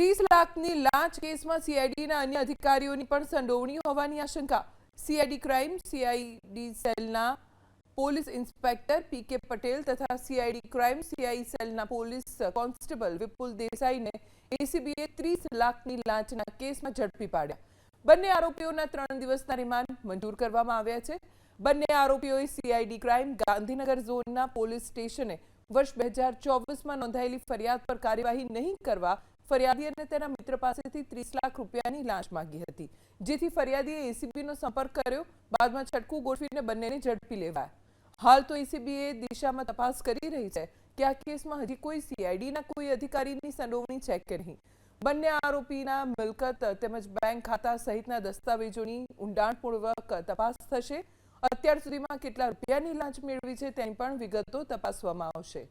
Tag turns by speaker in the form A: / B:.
A: ત્રીસ લાખની લાંચ કેસમાં સીઆઈડીના અન્ય અધિકારીઓની પણ સંડોવણી હોવાની આશંકા. સીઆઈડી ક્રાઇમ સીઆઈડી સેલના police inspector P K Patel તથા સીઆઈડી ક્રાઇમ સીઆઈ સેલના પોલીસ કોન્સ્ટેબલ વિપુલ દેસાઈને એસીબીએ ત્રીસ લાખની લાંચના કેસમાં ઝડપી પાડ્યા. બંને આરોપીઓના ત્રણ દિવસના રિમાન્ડ મંજૂર કરવામાં આવ્યા છે. બંને આરોપીઓએ સીઆઈડી ક્રાઇમ ગાંધીનગર ઝોનના પોલીસ સ્ટેશને વર્ષ બે હજાર ચોવીસમાં નોંધાયેલી ફરિયાદ પર કાર્યવાહી નહીં કરવા ફરિયાદી અને તેના મિત્ર પાસેથી ત્રીસ લાખ રૂપિયાની લાંચ માંગી હતી, જેથી ફરિયાદીએ એસીબીનો સંપર્ક કર્યો, બાદમાં છટકું ગોઠવીને બંનેને ઝડપી લેવાયા. હાલ તો એસીબીએ દિશામાં તપાસ કરી રહી છે કે આ કેસમાં હજી કોઈ સીઆઈડીના કોઈ અધિકારીની સંડોવણી છે કે નહીં. બંને આરોપીના મિલકત તેમજ બેંક ખાતા સહિતના દસ્તાવેજોની ઊંડાણપૂર્વક તપાસ થશે. અત્યાર સુધીમાં કેટલા રૂપિયાની લાંચ મેળવી છે તેની પણ વિગતો તપાસવામાં આવશે.